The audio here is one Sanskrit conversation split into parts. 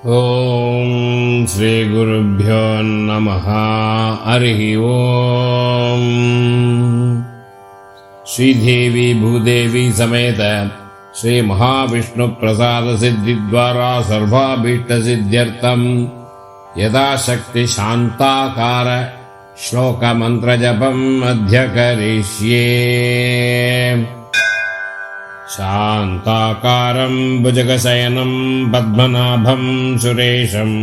ॐ श्रीगुरुभ्यो नमः। हरिः ॐ श्रीदेवी भूदेवी समेत श्रीमहाविष्णुप्रसादसिद्धिद्वारा सर्वाभीष्टसिद्ध्यर्थम्। यथाशक्तिशान्ताकार श्लोकमन्त्रजपम् अद्य करिष्ये शान्ताकारम् भुजगशयनम् पद्मनाभम् सुरेशम्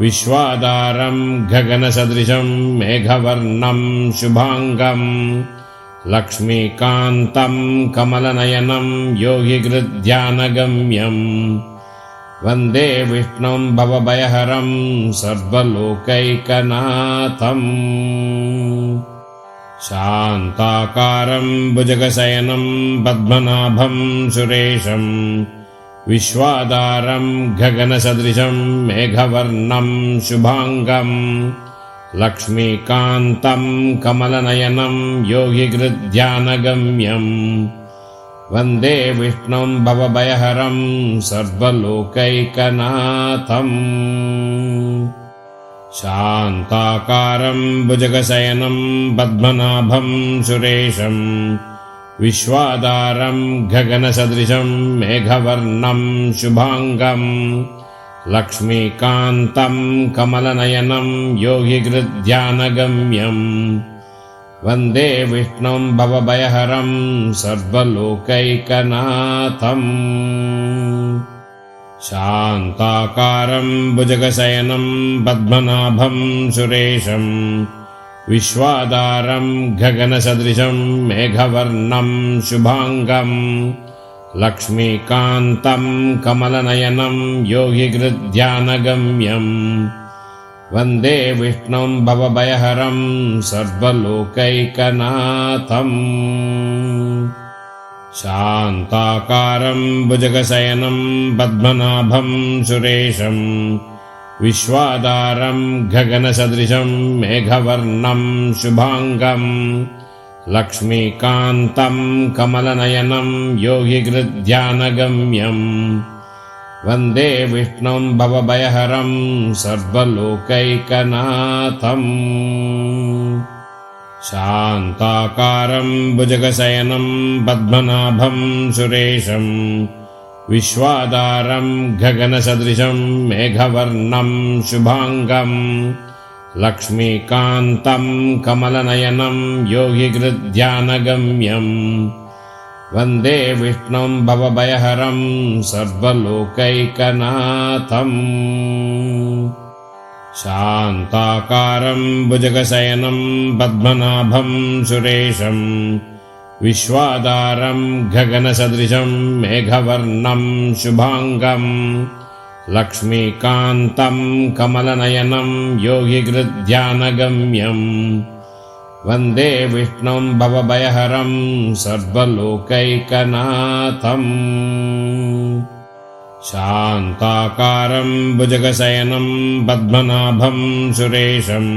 विश्वाधारम् गगनसदृशम् मेघवर्णम् शुभाङ्गम् लक्ष्मीकान्तम् कमलनयनम् योगिकृध्यानगम्यम् वन्दे विष्णुम् भवभयहरम् सर्वलोकैकनाथम् शान्ताकारम् भुजगशयनम् पद्मनाभम् सुरेशम् विश्वाधारम् गगनसदृशम् मेघवर्णम् शुभाङ्गम् लक्ष्मीकान्तम् कमलनयनम् योगिकृध्यानगम्यम् वन्दे विष्णुम् भवभयहरम् सर्वलोकैकनाथम् शान्ताकारम् भुजगशयनम् पद्मनाभम् सुरेशम् विश्वाधारम् गगनसदृशम् मेघवर्णम् शुभाङ्गम् लक्ष्मीकान्तम् कमलनयनम् योगिकृध्यानगम्यम् वन्दे विष्णुम् भवभयहरम् सर्वलोकैकनाथम् शान्ताकारम् भुजगशयनम् पद्मनाभम् सुरेशम् विश्वाधारम् गगनसदृशम् मेघवर्णम् शुभाङ्गम् लक्ष्मीकान्तम् कमलनयनम् योगिकृध्यानगम्यम् वन्दे विष्णुम् भवभयहरम् सर्वलोकैकनाथम् शान्ताकारम् भुजगशयनम् पद्मनाभम् सुरेशम् विश्वाधारम् गगनसदृशम् मेघवर्णम् शुभाङ्गम् लक्ष्मीकान्तम् कमलनयनम् योगिकृध्यानगम्यम् वन्दे विष्णुम् भवभयहरम् सर्वलोकैकनाथम् शान्ताकारम् भुजगशयनम् पद्मनाभम् सुरेशम् विश्वाधारम् गगनसदृशम् मेघवर्णम् शुभाङ्गम् लक्ष्मीकान्तम् कमलनयनम् योगिकृध्यानगम्यम् वन्दे विष्णुम् भवभयहरम् सर्वलोकैकनाथम् शान्ताकारम् भुजगशयनम् पद्मनाभम् सुरेशम् विश्वाधारम् गगनसदृशम् मेघवर्णम् शुभाङ्गम् लक्ष्मीकान्तम् कमलनयनम् योगिकृध्यानगम्यम् वन्दे विष्णुम् भवभयहरम् सर्वलोकैकनाथम् शान्ताकारम् भुजगशयनम् पद्मनाभम् सुरेशम्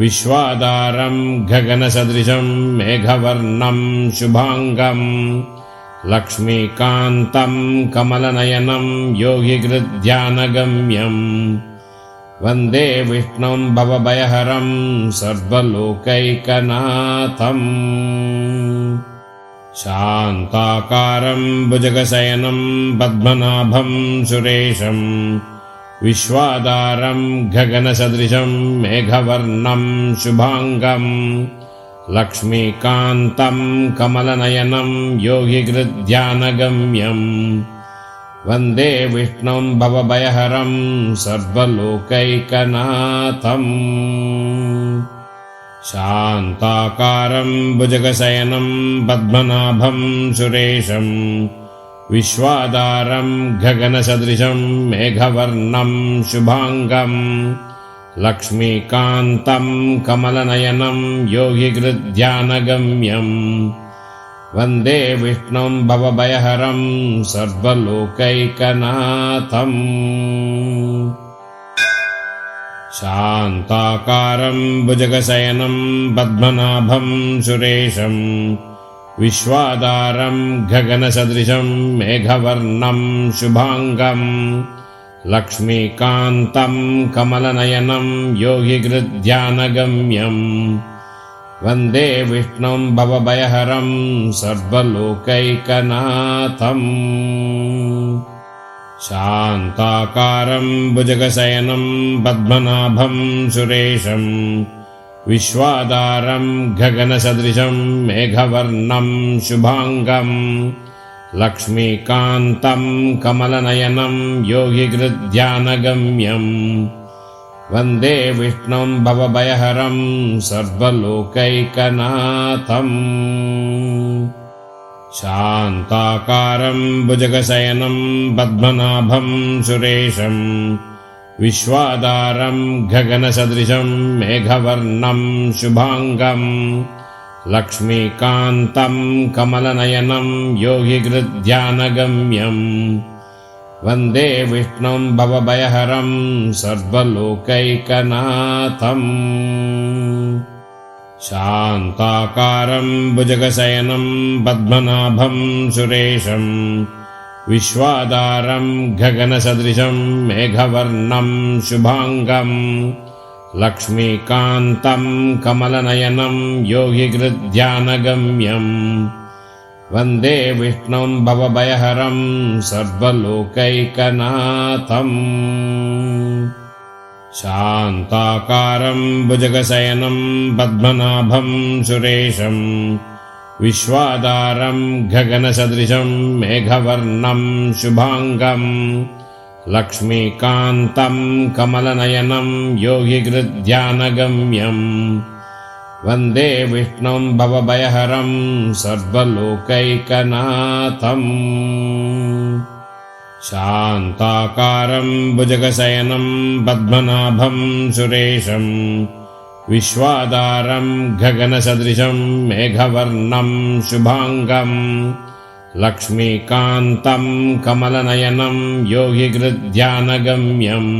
विश्वाधारम् गगनसदृशम् मेघवर्णम् शुभाङ्गम् लक्ष्मीकान्तम् कमलनयनम् योगिकृध्यानगम्यम् वन्दे विष्णुम् भवभयहरम् सर्वलोकैकनाथम् शान्ताकारम् भुजगशयनम् पद्मनाभम् सुरेशम् विश्वाधारम् गगनसदृशम् मेघवर्णम् शुभाङ्गम् लक्ष्मीकान्तम् कमलनयनम् योगिकृध्यानगम्यम् वन्दे विष्णुम् भवभयहरम् सर्वलोकैकनाथम् शान्ताकारम् भुजगशयनम् पद्मनाभम् सुरेशम् विश्वाधारम् गगनसदृशम् मेघवर्णम् शुभाङ्गम् लक्ष्मीकान्तम् कमलनयनम् योगिकृध्यानगम्यम् वन्दे विष्णुम् भवभयहरम् सर्वलोकैकनाथम् शान्ताकारम् भुजगशयनम् पद्मनाभम् सुरेशम् विश्वाधारम् गगनसदृशम् मेघवर्णम् शुभाङ्गम् लक्ष्मीकान्तं कमलनयनं योगिगृध्यानगम्यम् वन्दे विष्णुं भवभयहरं सर्वलोकैकनाथम् शान्ताकारं भुजगशयनं पद्मनाभं सुरेशम् विश्वादारं गगनसदृशं मेघवर्णं शुभाङ्गम् लक्ष्मीकान्तं कमलनयनं योगिगृध्यानगम्यम् वन्दे विष्णुं भवभयहरं सर्वलोकैकनाथम् शान्ताकारं भुजगशयनं पद्मनाभं सुरेशम् विश्वादारं गगनसदृशं मेघवर्णं शुभाङ्गम् लक्ष्मीकान्तं कमलनयनं योगिगृध्यानगम्यम् वन्दे विष्णुं भवभयहरं सर्वलोकैकनाथम् शान्ताकारं भुजगशयनं पद्मनाभं सुरेशम् विश्वादारं गगनसदृशं मेघवर्णं शुभाङ्गम् लक्ष्मीकान्तं कमलनयनं योगिगृध्यानगम्यम् वन्दे विष्णुं भवभयहरं सर्वलोकैकनाथम् शान्ताकारं भुजगशयनं पद्मनाभं सुरेशम् विश्वादारं गगनसदृशं मेघवर्णं शुभाङ्गम् लक्ष्मीकान्तं कमलनयनं योगिगृध्यानगम्यम् वन्दे विष्णुं भवभयहरं सर्वलोकैकनाथम् शान्ताकारं भुजगशयनं पद्मनाभं सुरेशम् विश्वादारं गगनसदृशं मेघवर्णं शुभाङ्गम् लक्ष्मीकान्तं कमलनयनं योगिगृध्यानगम्यम्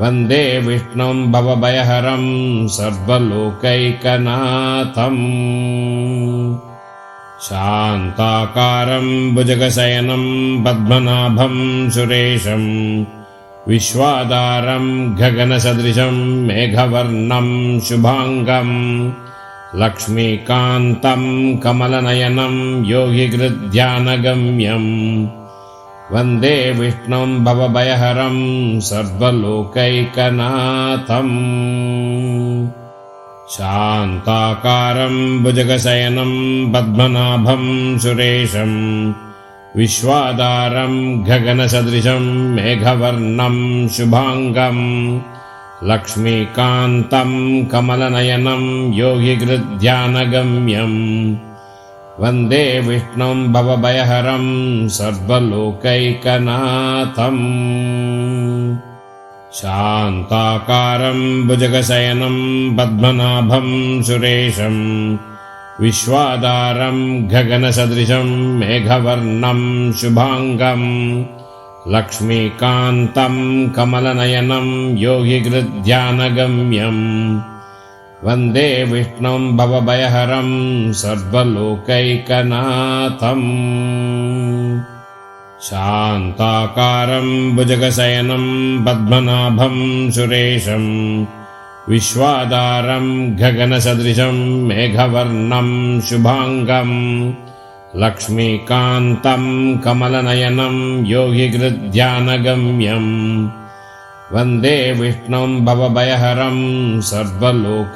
वन्दे विष्णुं भवभयहरं सर्वलोकैकनाथम् शान्ताकारं भुजगशयनं पद्मनाभं सुरेशम् विश्वादारं गगनसदृशं मेघवर्णं शुभाङ्गम् लक्ष्मीकान्तं कमलनयनं योगिगृध्यानगम्यम् वन्दे विष्णुं भवभयहरं सर्वलोकैकनाथम् शान्ताकारं भुजगशयनं पद्मनाभं सुरेशम् विश्वादारं गगनसदृशं मेघवर्णं शुभाङ्गम् लक्ष्मीकान्तं कमलनयनं योगिगृध्यानगम्यम् वन्दे विष्णुं भवभयहरं सर्वलोकैकनाथम् शान्ताकारं भुजगशयनं पद्मनाभं सुरेशम् विश्वादारं गगनसदृशं मेघवर्णं शुभाङ्गम् लक्ष्मीकान्तं कमलनयनं योगिगृध्यानगम्यम् वन्दे विष्णुं भवभयहरं सर्वलोकैकनाथम् शान्ताकारं भुजगशयनं पद्मनाभं सुरेशम् विश्वादारं गगनसदृशं मेघवर्णं शुभाङ्गम् लक्ष्मीकान्तं कमलनयनं योगिगृध्यानगम्यम् वन्दे विष्णुं भवभयहरं सर्वलोकैकनाथम्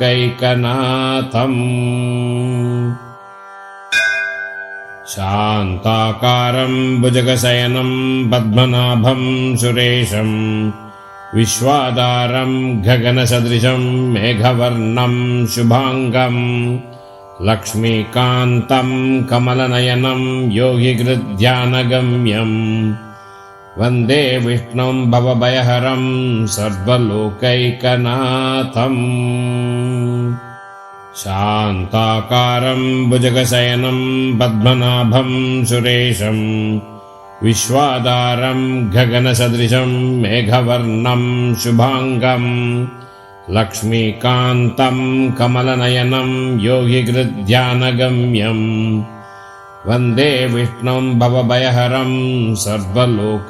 शान्ताकारं भुजगशयनं पद्मनाभं सुरेशम् विश्वादारं गगनसदृशं मेघवर्णं शुभाङ्गम् लक्ष्मीकान्तं कमलनयनं योगिगृध्यानगम्यम् वन्दे विष्णुं भवभयहरं सर्वलोकैकनाथम् शान्ताकारं भुजगशयनं पद्मनाभं सुरेशम् विश्वादारं गगनसदृशं मेघवर्णं शुभाङ्गम् लक्ष्मीकान्तं कमलनयनं योगिगृध्यानगम्यम् वन्दे विष्णुं भवभयहरं सर्वलोकैकनाथम्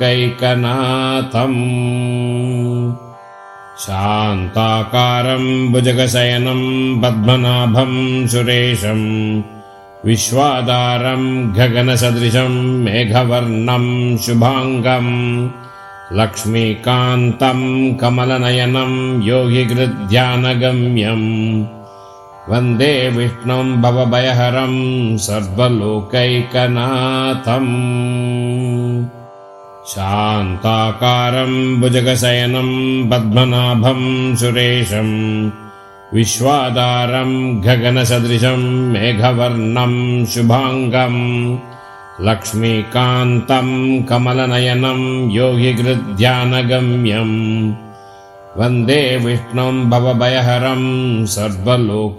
शान्ताकारं भुजगशयनं पद्मनाभं सुरेशम् विश्वाधारं गगनसदृशं मेघवर्णं शुभाङ्गम् लक्ष्मीकान्तं कमलनयनं योगिगृध्यानगम्यम् वन्दे विष्णुं भवभयहरं सर्वलोकैकनाथम् शान्ताकारं भुजगशयनं पद्मनाभं सुरेशम् विश्वाधारं गगनसदृशं मेघवर्णं शुभाङ्गम् लक्ष्मीकान्तं कमलनयनं योगिगृध्यानगम्यम् वन्दे विष्णुं भवभयहरं सर्वलोकैकनाथम्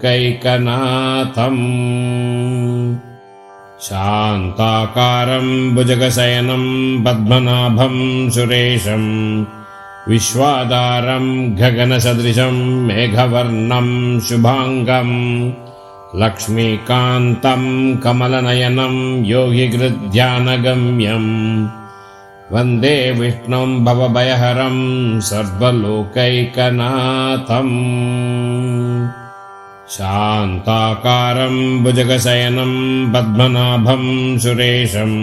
शान्ताकारं भुजगशयनं पद्मनाभं सुरेशम् विश्वाधारं गगनसदृशं मेघवर्णं शुभाङ्गम् लक्ष्मीकान्तं कमलनयनं योगिगृध्यानगम्यम् वन्दे विष्णुं भवभयहरं सर्वलोकैकनाथम् शान्ताकारं भुजगशयनं पद्मनाभं सुरेशम्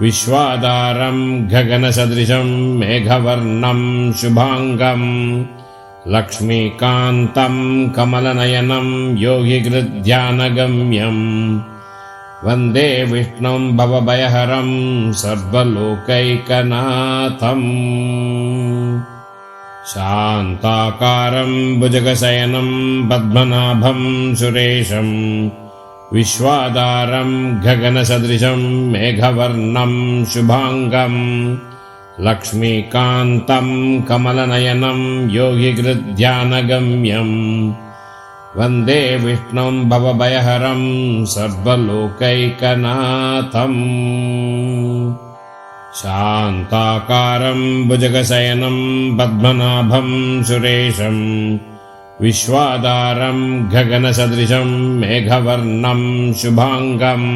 विश्वाधारं गगनसदृशं मेघवर्णं शुभाङ्गम् लक्ष्मीकान्तं कमलनयनं योगिगृध्यानगम्यम् वन्दे विष्णुं भवभयहरं सर्वलोकैकनाथम् शान्ताकारं भुजगशयनं पद्मनाभं सुरेशम् विश्वाधारं गगनसदृशं मेघवर्णं शुभाङ्गम् लक्ष्मीकान्तं कमलनयनं योगिगृध्यानगम्यम् वन्दे विष्णुं भवभयहरं सर्वलोकैकनाथम् शान्ताकारं भुजगशयनं पद्मनाभं सुरेशम् विश्वाधारं गगनसदृशं मेघवर्णं शुभाङ्गम्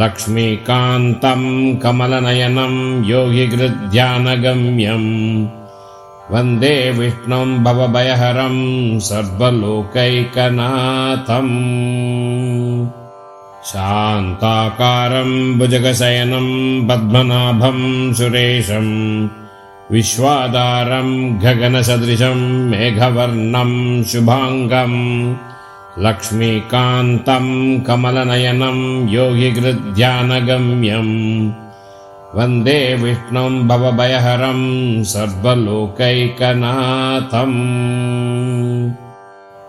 लक्ष्मीकान्तं कमलनयनं योगिगृध्यानगम्यम् वन्दे विष्णुं भवभयहरं सर्वलोकैकनाथम् शान्ताकारं भुजगशयनं पद्मनाभं सुरेशम् विश्वाधारं गगनसदृशं मेघवर्णं शुभाङ्गम् लक्ष्मीकान्तं कमलनयनं योगिगृध्यानगम्यम् वन्दे विष्णुं भवभयहरं सर्वलोकैकनाथम्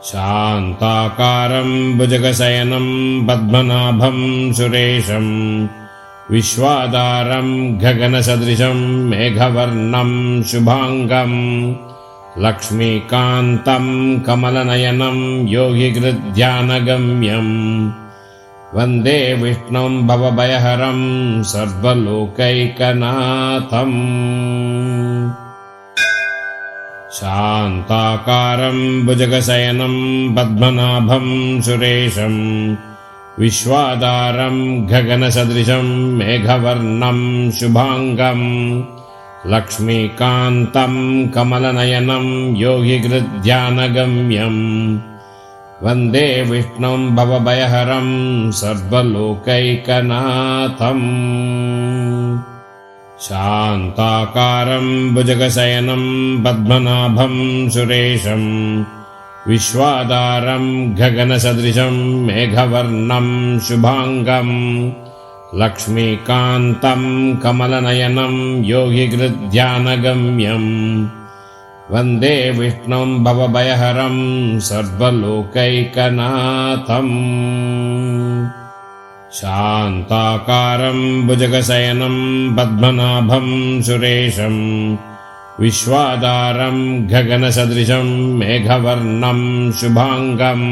शान्ताकारं भुजगशयनं पद्मनाभं सुरेशम् विश्वाधारं गगनसदृशं मेघवर्णं शुभाङ्गम् लक्ष्मीकान्तं कमलनयनं योगिगृध्यानगम्यम् वन्दे विष्णुं भवभयहरं सर्वलोकैकनाथम् शान्ताकारं भुजगशयनं पद्मनाभं सुरेशम् विश्वाधारं गगनसदृशं मेघवर्णं शुभाङ्गम् लक्ष्मीकान्तं कमलनयनं योगिगृध्यानगम्यम् वन्दे विष्णुं भवभयहरं सर्वलोकैकनाथम् शान्ताकारं भुजगशयनं पद्मनाभं सुरेशम् विश्वाधारं गगनसदृशं मेघवर्णं शुभाङ्गम् लक्ष्मीकान्तं कमलनयनं योगिगृध्यानगम्यम् वन्दे विष्णुं भवभयहरं सर्वलोकैकनाथम् शान्ताकारं भुजगशयनं पद्मनाभं सुरेशम् विश्वाधारं गगनसदृशं मेघवर्णं शुभाङ्गम्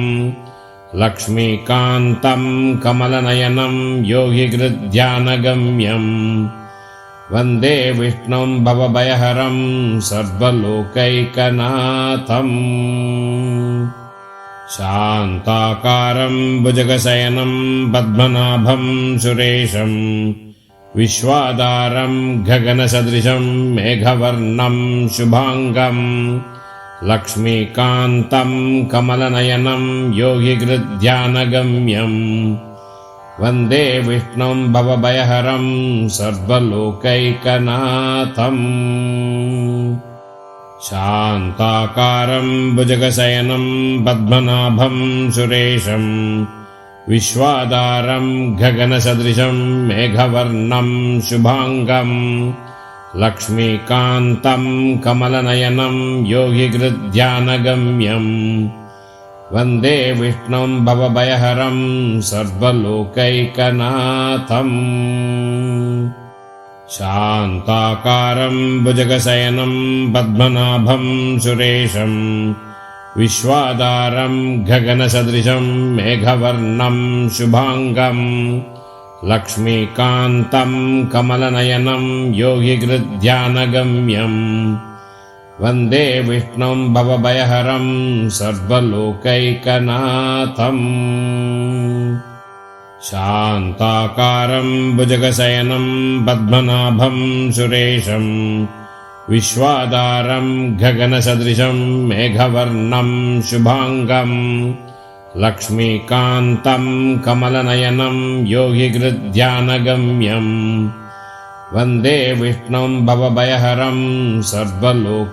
लक्ष्मीकान्तं कमलनयनं योगिगृध्यानगम्यम् वन्दे विष्णुं भवभयहरं सर्वलोकैकनाथम् शान्ताकारं भुजगशयनं पद्मनाभं सुरेशम् विश्वाधारं गगनसदृशं मेघवर्णं शुभाङ्गम् लक्ष्मीकान्तं कमलनयनं योगिकृध्यानगम्यम् वन्दे विष्णुं भवभयहरं सर्वलोकैकनाथम् शान्ताकारं भुजगशयनं पद्मनाभं सुरेशम् विश्वाधारं गगनसदृशं मेघवर्णं शुभाङ्गम् लक्ष्मीकान्तं कमलनयनं योगिकृध्यानगम्यम् वन्दे विष्णुं भवभयहरं सर्वलोकैकनाथम् शान्ताकारं भुजगशयनं पद्मनाभं सुरेशम् विश्वाधारं गगनसदृशं मेघवर्णं शुभाङ्गम् लक्ष्मीकान्तं कमलनयनं योगिकृध्यानगम्यम् वन्दे विष्णुं भवभयहरं सर्वलोकैकनाथम् शान्ताकारं भुजगशयनं पद्मनाभं सुरेशम् विश्वाधारं गगनसदृशं मेघवर्णं शुभाङ्गम् लक्ष्मीकान्तं कमलनयनं योगिकृध्यानगम्यम् वन्दे विष्णुं भवभयहरं सर्वलोकैकनाथम्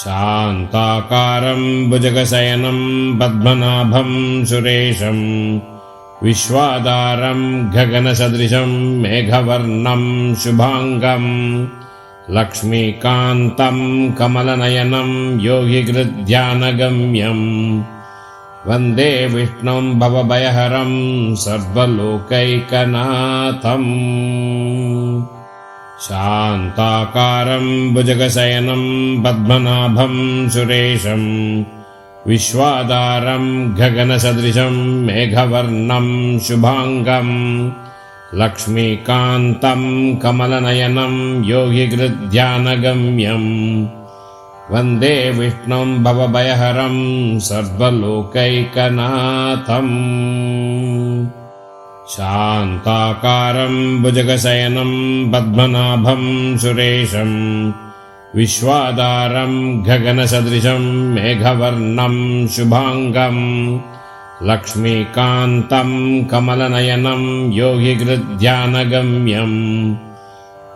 शान्ताकारं भुजगशयनं पद्मनाभं सुरेशम् विश्वाधारं गगनसदृशं मेघवर्णं शुभाङ्गम् लक्ष्मीकान्तं कमलनयनं योगिकृध्यानगम्यम् वन्दे विष्णुं भवभयहरं सर्वलोकैकनाथम् शान्ताकारं भुजगशयनं पद्मनाभं सुरेशम् विश्वाधारं गगनसदृशं मेघवर्णं शुभाङ्गम् लक्ष्मीकान्तं कमलनयनं योगिकृध्यानगम्यम् वन्दे विष्णुं भवभयहरं सर्वलोकैकनाथम् शान्ताकारं भुजगशयनं पद्मनाभं सुरेशम् विश्वाधारं गगनसदृशं मेघवर्णं शुभाङ्गम् लक्ष्मीकान्तं कमलनयनं योगिकृध्यानगम्यम्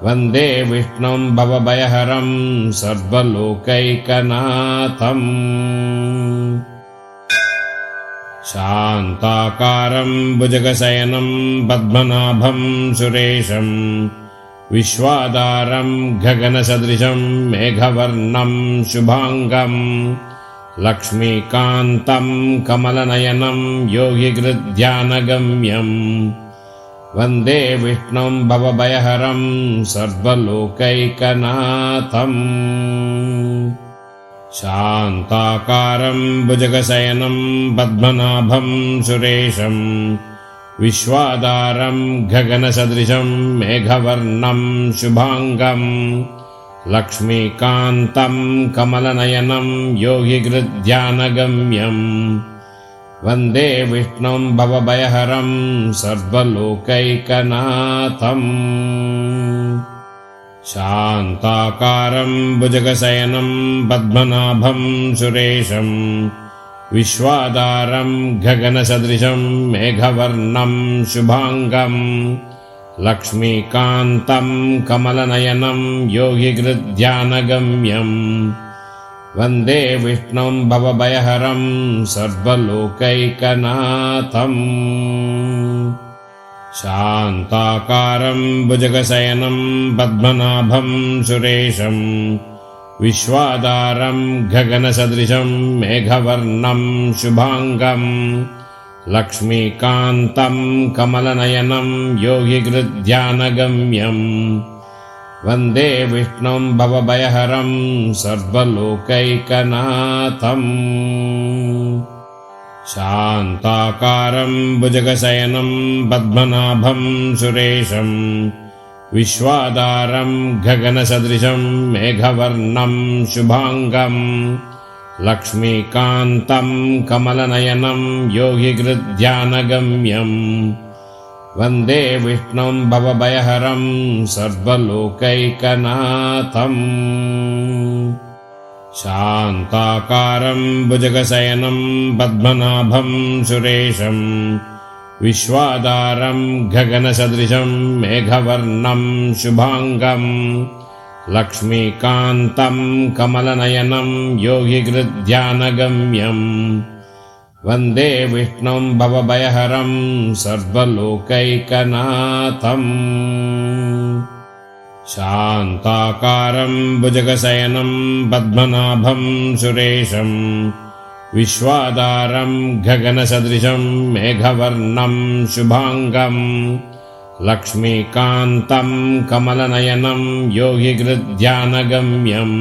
वन्दे विष्णुं भवभयहरं सर्वलोकैकनाथम् शान्ताकारं भुजगशयनं पद्मनाभं सुरेशम् विश्वाधारं गगनसदृशं मेघवर्णं शुभाङ्गम् लक्ष्मीकान्तं कमलनयनं योगिकृध्यानगम्यम् वन्दे विष्णुं भवभयहरं सर्वलोकैकनाथम् शान्ताकारं भुजगशयनं पद्मनाभं सुरेशम् विश्वाधारं गगनसदृशं मेघवर्णं शुभाङ्गम् लक्ष्मीकान्तं कमलनयनं योगिकृध्यानगम्यम् वन्दे विष्णुं भवभयहरं सर्वलोकैकनाथम् शान्ताकारं भुजगशयनं पद्मनाभं सुरेशम् विश्वाधारं गगनसदृशं मेघवर्णं शुभाङ्गम् लक्ष्मीकान्तं कमलनयनं योगिकृध्यानगम्यम् वन्दे विष्णुं भवभयहरं सर्वलोकैकनाथम् शान्ताकारं भुजगशयनं पद्मनाभं सुरेशम् विश्वाधारं गगनसदृशं मेघवर्णं शुभाङ्गम् लक्ष्मीकान्तं कमलनयनं योगिकृध्यानगम्यम् वन्दे विष्णुं भवभयहरं सर्वलोकैकनाथम् शान्ताकारं भुजगशयनं पद्मनाभं सुरेशम् विश्वादारम् गगनसदृशम् मेघवर्णम् शुभाङ्गम् लक्ष्मीकान्तम् कमलनयनम् योगिगृध्यानगम्यम् वन्दे विष्णुम् भवभयहरम् सर्वलोकैकनाथम् शान्ताकारम् भुजगशयनम् पद्मनाभम् सुरेशम् विश्वादारम् गगनसदृशम् मेघवर्णम् शुभाङ्गम् लक्ष्मीकान्तम् कमलनयनम् योगिगृध्यानगम्यम् वन्दे विष्णुम् भवभयहरम् सर्वलोकैकनाथम् शान्ताकारम् भुजगशयनम् पद्मनाभम् सुरेशम् विश्वादारम् गगनसदृशम् मेघवर्णम् शुभाङ्गम् लक्ष्मीकान्तम् कमलनयनम् योगिगृध्यानगम्यम्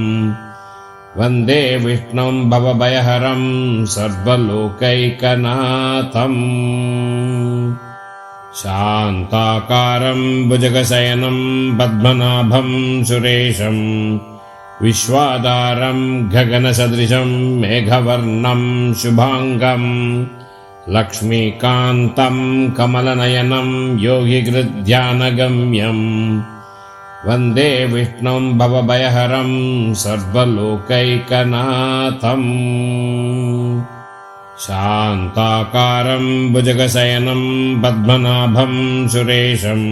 वन्दे विष्णुम् भवभयहरम् सर्वलोकैकनाथम् शान्ताकारम् भुजगशयनम् पद्मनाभम् सुरेशम् विश्वादारम् गगनसदृशम् मेघवर्णम् शुभाङ्गम् लक्ष्मीकान्तम् कमलनयनम् योगिगृध्यानगम्यम् वन्दे विष्णुम् भवभयहरम् सर्वलोकैकनाथम् शान्ताकारम् भुजगशयनम् पद्मनाभम् सुरेशम्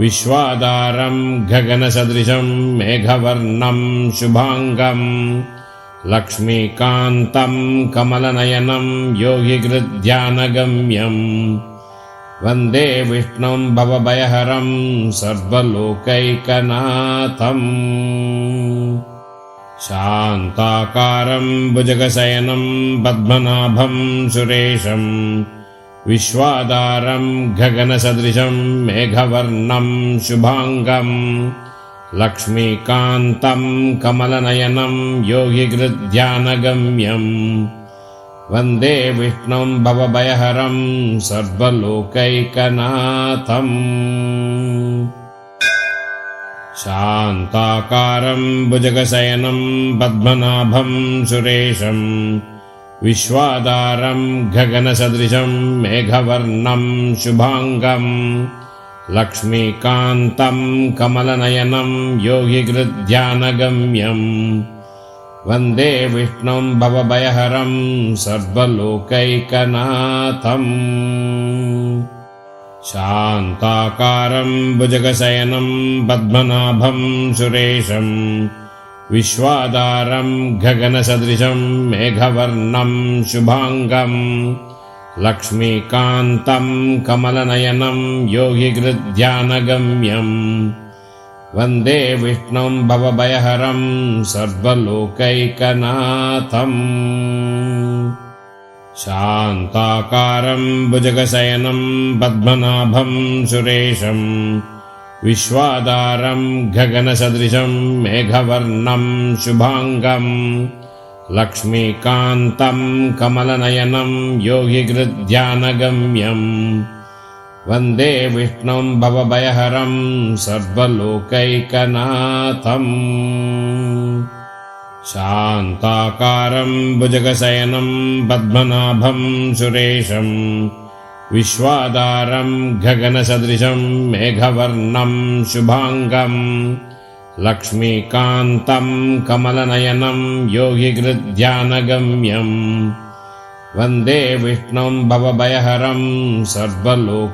विश्वादारम् गगनसदृशम् मेघवर्णम् शुभाङ्गम् लक्ष्मीकान्तम् कमलनयनम् योगिगृध्यानगम्यम् वन्दे विष्णुम् भवभयहरम् सर्वलोकैकनाथम् शान्ताकारम् भुजगशयनम् पद्मनाभम् सुरेशम् विश्वादारम् गगनसदृशम् मेघवर्णम् शुभाङ्गम् लक्ष्मीकान्तम् कमलनयनम् योगिगृध्यानगम्यम् वन्दे विष्णुम् भवभयहरम् सर्वलोकैकनाथम् शान्ताकारम् भुजगशयनम् पद्मनाभम् सुरेशम् विश्वादारम् गगनसदृशम् मेघवर्णम् शुभाङ्गम् लक्ष्मीकान्तम् कमलनयनम् योगिगृध्यानगम्यम् वन्दे विष्णुम् भवभयहरम् सर्वलोकैकनाथम् शान्ताकारम् भुजगशयनम् पद्मनाभम् सुरेशम् विश्वादारम् गगनसदृशम् मेघवर्णम् शुभाङ्गम् लक्ष्मीकान्तम् कमलनयनम् योगिगृध्यानगम्यम् वन्दे विष्णुम् भवभयहरम् सर्वलोकैकनाथम् शान्ताकारम् भुजगशयनम् पद्मनाभम् सुरेशम् विश्वादारम् गगनसदृशम् मेघवर्णम् शुभाङ्गम् लक्ष्मीकान्तम् कमलनयनम् योगिगृध्यानगम्यम् वन्दे विष्णुम् भवभयहरम् सर्वलोकैकनाथम् शान्ताकारम् भुजगशयनम् पद्मनाभम् सुरेशम् विश्वादारम् गगनसदृशम् मेघवर्णम् शुभाङ्गम् लक्ष्मीकान्तम् कमलनयनम् योगिगृध्यानगम्यम् वन्दे विष्णुम् भवभयहरम् सर्वलोकैकनाथम्